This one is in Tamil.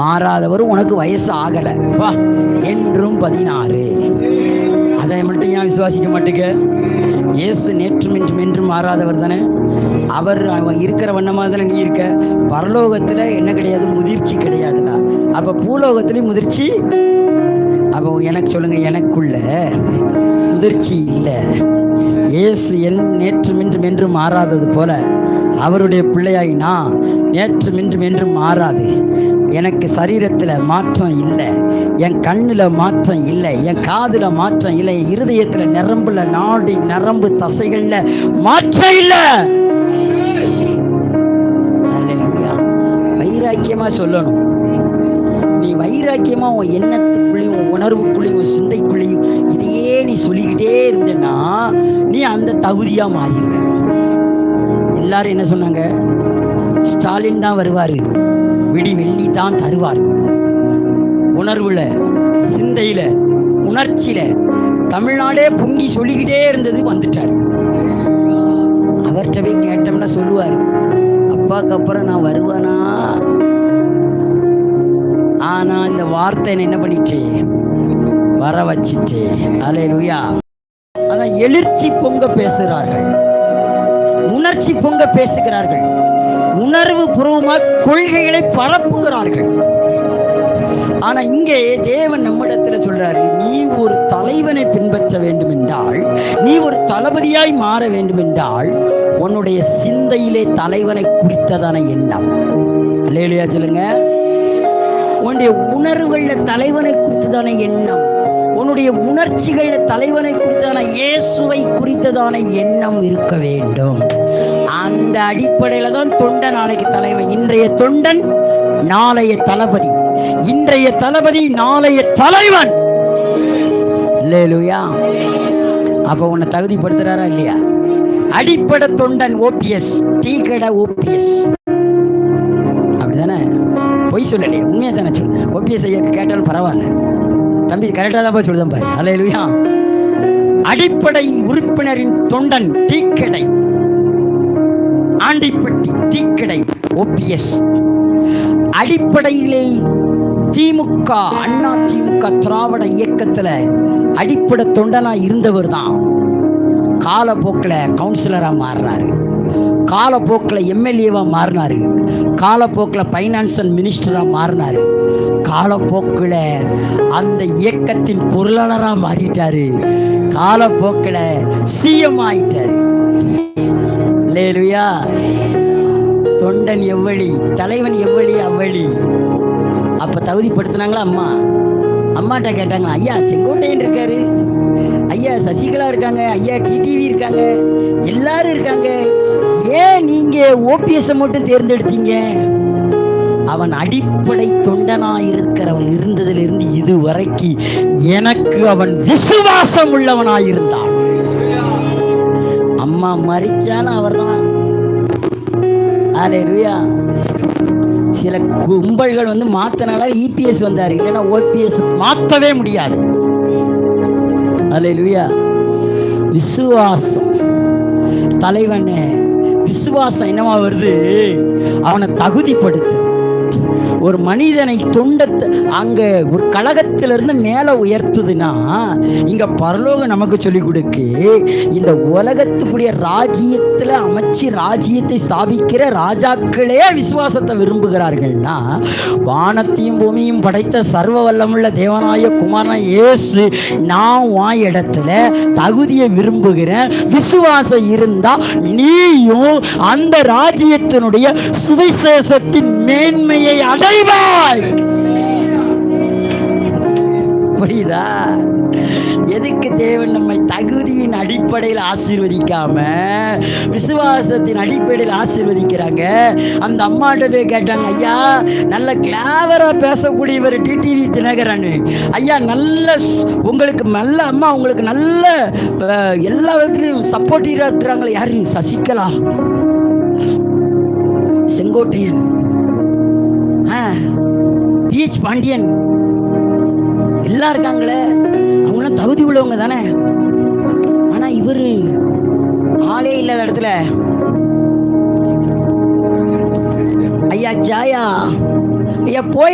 மாறாதவரும் உனக்கு வயசு ஆகலை வா என்றும் பதினாறு. அதை மட்டும் ஏன் விசுவாசிக்க மாட்டேங்க? இயேசு நேற்றும் இன்றும் என்றும் மாறாதவர் தானே? அவர் இருக்கிற வண்ணமாக தானே நீ இருக்க? பரலோகத்தில் என்ன கிடையாது? முதிர்ச்சி கிடையாதுல. அப்போ பூலோகத்துலேயும் முதிர்ச்சி? அப்போ எனக்கு சொல்லுங்கள் எனக்குள்ள முதிர்ச்சி இல்லை. இயேசு என் நேற்றும் மின்றும் என்றும் மாறாதது போல அவருடைய பிள்ளையாய் நான் நேற்றும் இன்றும் என்றும் மாறாது. எனக்கு சரீரத்தில் மாற்றம் இல்லை. என் கண்ணில் மாற்றம் இல்லை. என் காதில் மாற்றம் இல்லை. என் இருதயத்தில் நரம்புல நாடி நரம்பு தசைகளில் மாற்றம் இல்லை. வைராக்கியமாக சொல்லணும். நீ வைராக்கியமாக உன் எண்ணத்துக்குள்ளேயும் உன் உணர்வுக்குள்ளேயும் உன் சிந்தைக்குள்ளேயும் இதையே நீ சொல்லிக்கிட்டே இருந்தேன்னா நீ அந்த தகுதியாக மாறிடுவேன் எல்லாரும் என்ன சொன்னாங்க? ஸ்டாலின் தான் வருவார். விடிவெள்ளி தான் தருவார். உணர்வுல சிந்தையில உணர்ச்சியில தமிழ்நாடே பொங்கி சொல்லிக்கிட்டே இருந்தது வந்துட்டார். அவர்கிட்ட போய் கேட்டோம்னா சொல்லுவார் அப்பாவுக்கு அப்புறம் நான் வருவேனா? ஆனா இந்த வார்த்தை என்ன பண்ணிட்டு? வர வச்சிட்டு. லுயா ஆனால் எழுச்சி பொங்க பேசுகிறார்கள். உணர்ச்சி பொங்க பேசுகிறார்கள். உணர்வு பூர்வமாக கொள்கைகளை பரப்புகிறார்கள். ஆனா இங்கே தேவன் நம்மிடத்துல சொல்றாரு நீ ஒரு தலைவனை பின்பற்ற வேண்டும் என்றால் நீ ஒரு தளபதியாய் மாற வேண்டும் என்றால் உன்னுடைய சிந்தையிலே தலைவனை குறித்ததான எண்ணம். இல்லையா சொல்லுங்க. உன்னுடைய உணர்வுகள்ல தலைவனை குறித்ததான எண்ணம். உன்னுடைய உணர்ச்சிகள் தலைவனை குறித்ததான இயேசுவை குறித்ததான எண்ணம் இருக்க வேண்டும். அந்த அடிப்படையில தான் தொண்டன் நாளைக்கு தலைவன். இன்றைய தொண்டன் நாளைய தளபதி. இன்றைய தளபதி நாளைய தலைவன். இல்லையா அப்ப உன்னை தகுதிப்படுத்துறாரா இல்லையா? அடிப்படை தொண்டன் ஓபிஎஸ். டீ கடை ஓபிஎஸ். அப்படிதானே? பொய் சொல்லலையே உண்மையை தானே சொல்லுங்க ஓபிஎஸ் ஐயா கேட்டாலும் பரவாயில்ல. தம்பி கரெக்டாக தான் போய் சொல்லுதான் பாரு. அல்லையா அடிப்படை உறுப்பினரின் தொண்டன் டீக்கடை ஆண்டிப்பட்டி டீக்கடை ஓபிஎஸ் அடிப்படையிலே திமுக அண்ணா திமுக திராவிட இயக்கத்தில் அடிப்படை தொண்டனாக இருந்தவர் தான். காலப்போக்கில் கவுன்சிலராக மாறுறாரு. காலப்போக்கில் எம்எல்ஏவாக மாறினாரு. காலப்போக்கில் ஃபைனான்சியல் மினிஸ்டராக மாறினார். காலப்போக்கில் அந்த இயக்கத்தின் பொருளாளராக மாறிட்டாரு. காலப்போக்கில் சிஎம் ஆயிட்டாரு. இல்லையா தொண்டன் எவ்வளி தலைவன் எவ்வளி அவ்வளி அப்போ தகுதிப்படுத்தினாங்களா அம்மா? அம்மாட்ட கேட்டாங்களா ஐயா செங்கோட்டையன் இருக்காரு. ஐயா சசிகலா இருக்காங்க. ஐயா டிடிவி இருக்காங்க. எல்லாரும் இருக்காங்க. ஏன் நீங்க ஓபிஎஸ் மட்டும் தேர்ந்தெடுத்தீங்க? அவன் அடிப்படை தொண்டனா இருக்கிறவன் இருந்ததிலிருந்து இதுவரைக்கும் எனக்கு அவன் விசுவாசம் உள்ளவனாயிருந்தான் அம்மா மறிச்சாலும் அவர்தான். அலையா சில கும்பல்கள் வந்து மாத்தனால இபிஎஸ் வந்தார். இல்லைன்னா ஓபிஎஸ் மாற்றவே முடியாது. அலையா விசுவாசம். தலைவனே விசுவாசம் என்னவா வருது அவனை தகுதிப்படுத்து. ஒரு மனிதனை தொண்டத்தை அங்க ஒரு கழகத்திலிருந்து மேலே உயர்த்துதுன்னா இங்க பரலோகம் நமக்கு சொல்லி கொடுக்கு இந்த உலகத்துக்குரிய ராஜ்யத்தில் அமைச்சு ராஜ்யத்தை ஸ்தாபிக்கிற ராஜாக்களே விசுவாசத்தை விரும்புகிறார்கள்னா வானத்தையும் பூமியும் படைத்த சர்வ வல்லமுள்ள தேவனாய குமாரனா இயேசு நான் உன் இடத்துல தகுதியை விரும்புகிறேன். விசுவாசம் இருந்தா நீயும் அந்த ராஜ்யத்தினுடைய சுவிசேஷத்தின் மேன்மையை அடைவாய் புரியுதா? எதுக்கு தேவன் நம்மை தகுதியின் அடிப்படையில் ஆசீர்வதிக்காம விசுவாசத்தின் அடிப்படையில் ஆசீர்வதிக்கிறாங்க? அந்த அம்மாட்ட போய் கேட்டாங்க ஐயா நல்ல கிளாவரா பேசக்கூடியவர் டிடிவி தினகரன். ஐயா நல்ல உங்களுக்கு நல்ல அம்மா உங்களுக்கு நல்ல எல்லா விதத்துலையும் சப்போர்ட்டிவாக இருக்கிறாங்களே யாரு? சசிகலா. செங்கோட்டையன். பிஹெச் பாண்டியன். எல்லாம் இருக்காங்களே. அவங்களாம் தகுதி உள்ளவங்க தானே. ஆனா இவரு ஆளே இல்லாத இடத்துல. ஐயா ஜாயா. ஐயா போய்.